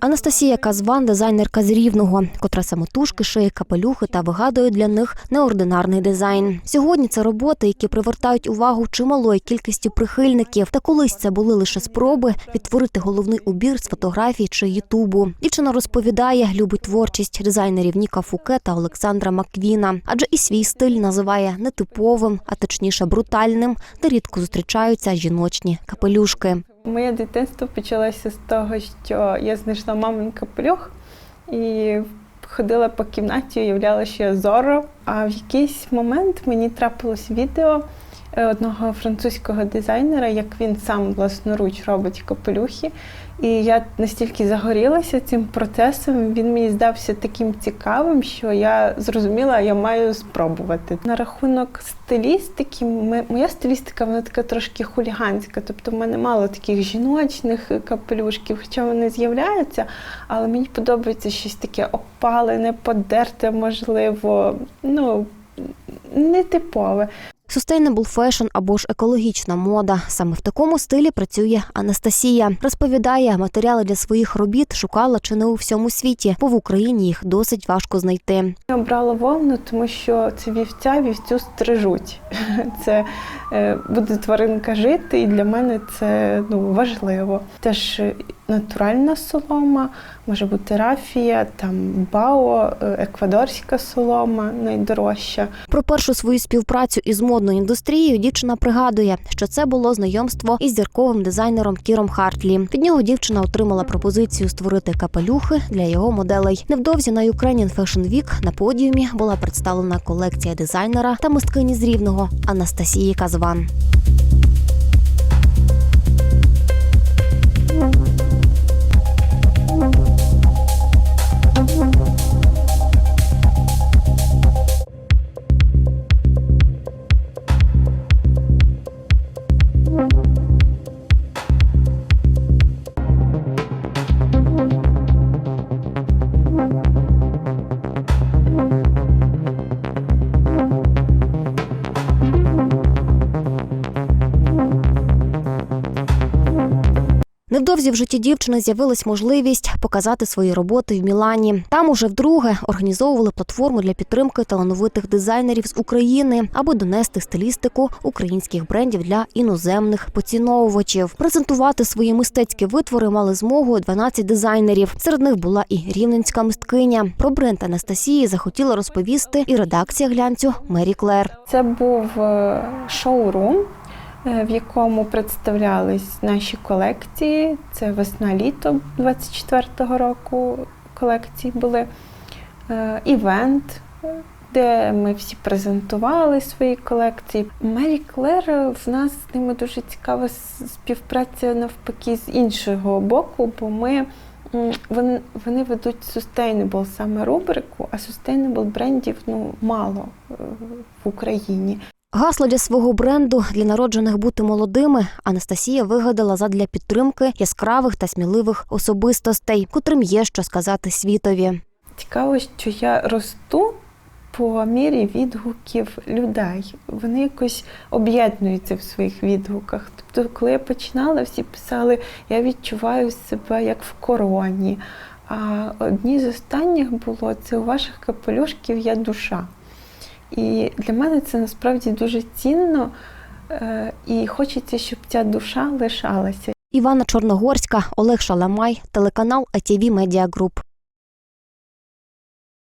Анастасія Казван, дизайнерка з Рівного, котра самотужки шиє капелюхи та вигадує для них неординарний дизайн. Сьогодні це роботи, які привертають увагу чималої кількості прихильників. Та колись це були лише спроби відтворити головний убір з фотографій чи Ютубу. Дівчина розповідає, любить творчість дизайнерів Ніка Фуке та Олександра Маквіна, адже і свій стиль називає нетиповим, а точніше брутальним, де рідко зустрічаються жіночні капелюшки. Моє дитинство почалося з того, що я знайшла мамин капелюх і ходила по кімнаті, уявляла, що я зоро. А в якийсь момент мені трапилось відео одного французького дизайнера, як він сам власноруч робить капелюхи. І я настільки загорілася цим процесом, він мені здався таким цікавим, що я зрозуміла, я маю спробувати. На рахунок стилістики, моя стилістика вона така трошки хуліганська. Тобто в мене мало таких жіночних капелюшків, хоча вони з'являються, але мені подобається щось таке опалене, подерте, можливо, ну нетипове. Sustainable fashion або ж екологічна мода. Саме в такому стилі працює Анастасія. Розповідає, матеріали для своїх робіт шукала чи не у всьому світі, бо в Україні їх досить важко знайти. Я обрала вовну, тому що це вівця, вівцю стрижуть. Це е, буде тваринка жити, і для мене це ну, важливо. Теж натуральна солома, може бути рафія, там бао, е, еквадорська солома найдорожча. Про першу свою співпрацю із модною індустрією дівчина пригадує, що це було знайомство із зірковим дизайнером Кіром Хартлі. Від нього дівчина отримала пропозицію створити капелюхи для його моделей. Невдовзі на Ukrainian Fashion Week на подіумі була представлена колекція дизайнера та мисткині з рівного Анастасії Казван. Thank you. Невдовзі в житті дівчини з'явилась можливість показати свої роботи в Мілані. Там уже вдруге організовували платформу для підтримки талановитих дизайнерів з України, аби донести стилістику українських брендів для іноземних поціновувачів. Презентувати свої мистецькі витвори мали змогу 12 дизайнерів. Серед них була і рівненська мисткиня. Про бренд Анастасії захотіла розповісти і редакція глянцю Мері Клер. Це був е, шоурум, в якому представлялись наші колекції. Це весна-літо 24-го року колекції були. Е, Івент, е, де ми всі презентували свої колекції. Мері Клер е, в нас з ними дуже цікава співпраця навпаки з іншого боку, бо ми. Вони, вони ведуть sustainable саме рубрику, а sustainable брендів ну мало е, в Україні. Гасло для свого бренду для народжених бути молодими Анастасія вигадала задля підтримки яскравих та сміливих особистостей, котрим є що сказати світові. Цікаво, що я росту по мірі відгуків людей. Вони якось об'єднуються в своїх відгуках. Тобто, коли я починала, всі писали, я відчуваю себе як в короні. А одні з останніх було це у ваших капелюшків є душа. І для мене це насправді дуже цінно, е, і хочеться, щоб ця душа лишалася. Івана Чорногорська, Олег Шаламай, телеканал АТВ Медіа Груп.